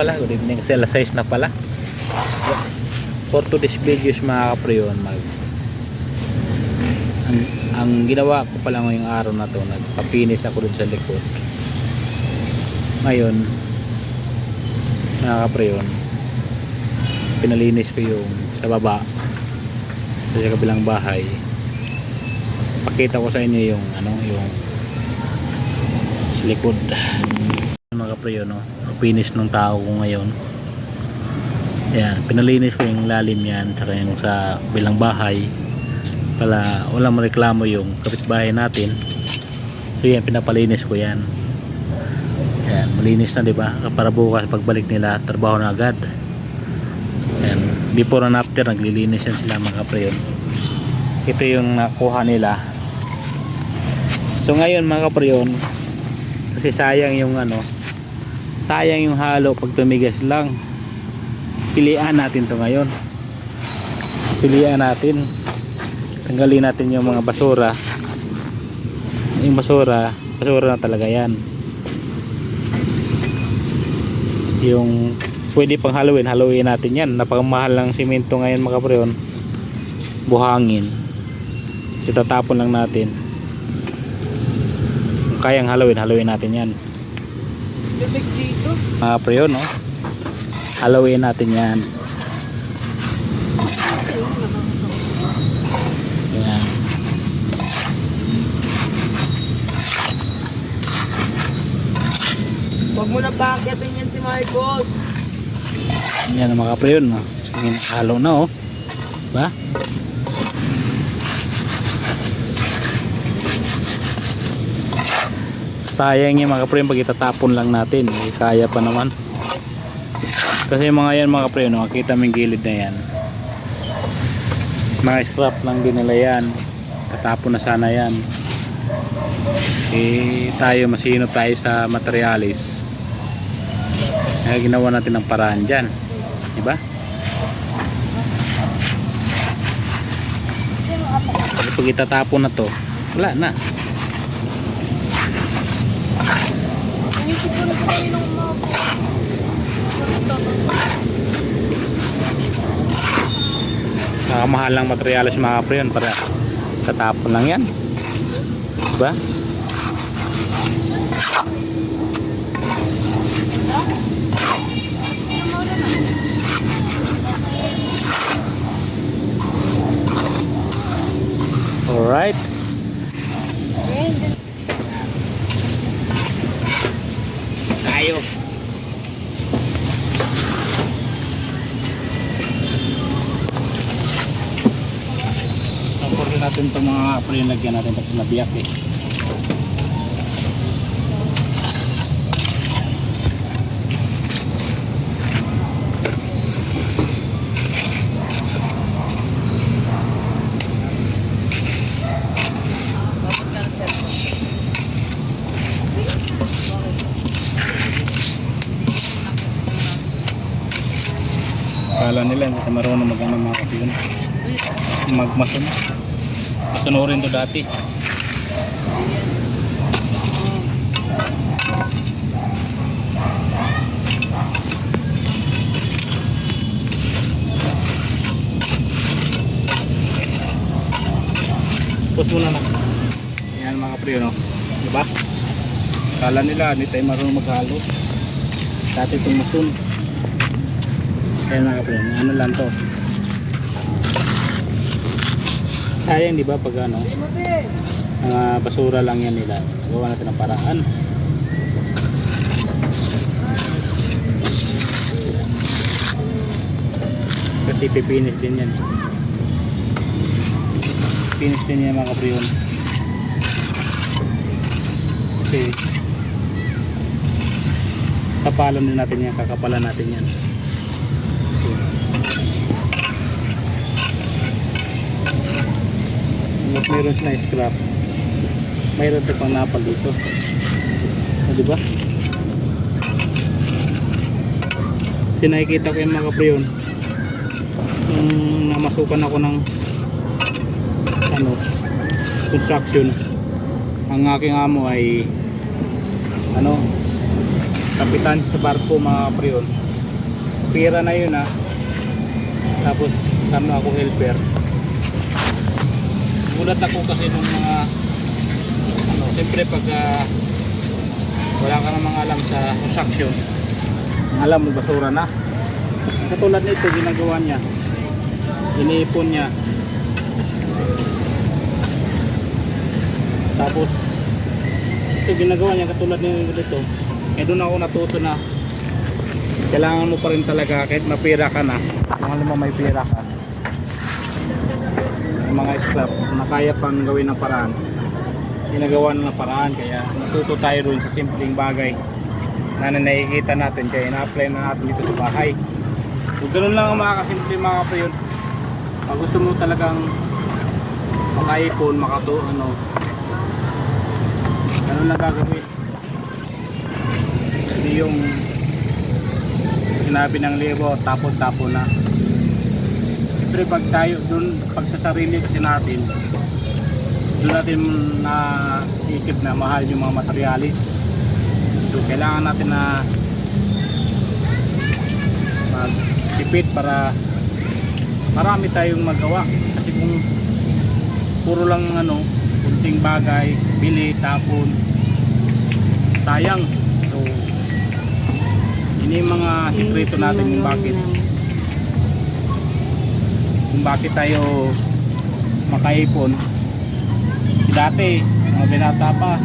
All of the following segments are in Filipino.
pala, good evening kasi alas 6 na pala. For today's videos mga kapriyon, mag ang, ang ginawa ko pala ngayong araw na to, nagpapinis ako dun sa likod. Ngayon, mga kapriyon, pinalinis ko yung sa baba sa kabilang bahay. Pakita ko sa inyo yung ano, yung likod mga kapriyo no finish nung tao ko ngayon. Yan pinalinis ko yung lalim yan tsaka yung sa bilang bahay para walang mareklamo yung kapitbahay natin. So yan pinapalinis ko yan. Yan malinis na di ba? Para bukas pagbalik nila trabaho na agad. Yan before and after naglilinis yan sila mga kapriyo ito yung nakuha nila. So ngayon mga kapriyo kasi sayang yung ano sayang yung halo pag tumigas lang. Pilian natin to ngayon. Pilian natin. Tanggalin natin yung mga basura. Yung basura basura na talaga yan. Yung pwede pang haluin haluin natin yan. Napakamahal ng simento ngayon mga kapreon buhangin. So tatapon lang natin. Kung kayang haluin haluin natin yan Bibig dito. mga preyo no? Haluin natin yan. Yan Huwag mo na paakyatin yan si Marcos. yan ang mga preyo no? Sige, halo na oh. Ba sayang yung mga preyo pag itatapon lang natin. Eh, kaya pa naman. Kasi mga yan mga preyo no mo yung gilid na yan. Mga scrap lang din nila yan. Tatapon na sana yan. Eh tayo masino tayo sa materialis. Kaya ginawa natin ng paraan dyan. Diba? Pag itatapon na to wala na Inisip ko na sa kayo ng mga nakamahal lang materialis mga pre yun para tatapon lang yan. Diba? Alright tayo Tapos natin itong mga apple yung lagyan natin tapos nabiyak eh. Kala nila hindi ka marunong mag ano mga kapilin. Magmason. Masunurin to dati. Pus muna na. Yan mga kapre, no? Diba? Kala nila, hindi tayo marunong maghalo. Dati itong masun. Ayan mga kapre, ano lang to. Sayang di ba pag ano, mga basura lang yan nila. Gawa natin ng paraan. Kasi pipinis din yan. Pinis din yan mga kapriyon. Kasi kapalan din natin yan, kakapalan natin yan. At meron sila scrap. Mayroon pa pang napal dito. O, di ba? Kasi nakikita ko yung mga kapriyon. Nung namasukan ako ng ano, construction. Ang aking amo ay ano, kapitan sa barko mga kapriyon. pira na yun ha. Tapos ano ako helper. Gulat ako kasi nung mga ano, siyempre pag ah, wala ka namang alam sa construction, alam mo basura na. Katulad nito ginagawa niya. Iniipon niya. Tapos ito ginagawa niya katulad nito. Eh doon ako natuto na kailangan mo pa rin talaga kahit mapira ka na kung alam mo may pira ka yung mga scrap na kaya pang gawin ng paraan. Ginagawa na ng paraan kaya natuto tayo rin sa simpleng bagay na nakikita natin. Kaya ina-apply na natin dito sa bahay. Kung ganun lang ang mga kasimple mga kapayon pag gusto mo talagang makaipon makato ano ganun lang gagawin. Hindi yung sinabi ng libo tapon tapon na siyempre pag tayo dun pag sa sarili natin doon natin na isip na mahal yung mga materialis. So kailangan natin na magtipid para marami tayong magawa. Kasi kung puro lang ano kunting bagay bili tapon sayang. So yung mga sikreto natin kung bakit kung bakit tayo makaipon. Dati mga binata pa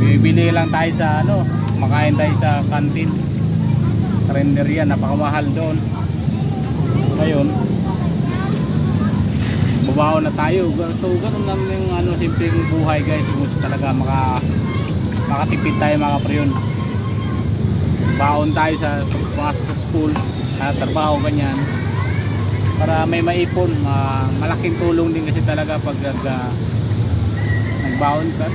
bibili lang tayo sa ano makain tayo sa kantin karinderya napakamahal doon. Ngayon babaho na tayo. So ganun lang yung ano simpleng buhay guys. Gusto talaga maka makatipid tayo mga preyon baon tayo sa pagpasok sa school at trabaho ganyan para may maipon ma malaking tulong din kasi talaga pag ah, nagbaon ka.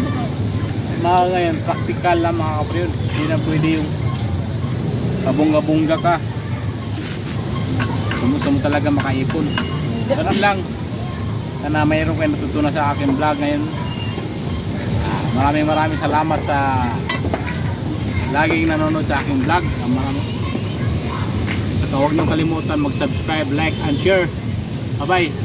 Mga ngayon practical lang mga kapatid hindi na pwede yung kabungga-bungga ka. Gusto mo talaga makaipon. Ganun lang. Sana mayroon kayo natutunan sa aking vlog ngayon. Ah, maraming maraming salamat sa laging nanonood sa aking vlog. Ang mga Saka huwag niyong kalimutan mag-subscribe, like, and share. Bye-bye!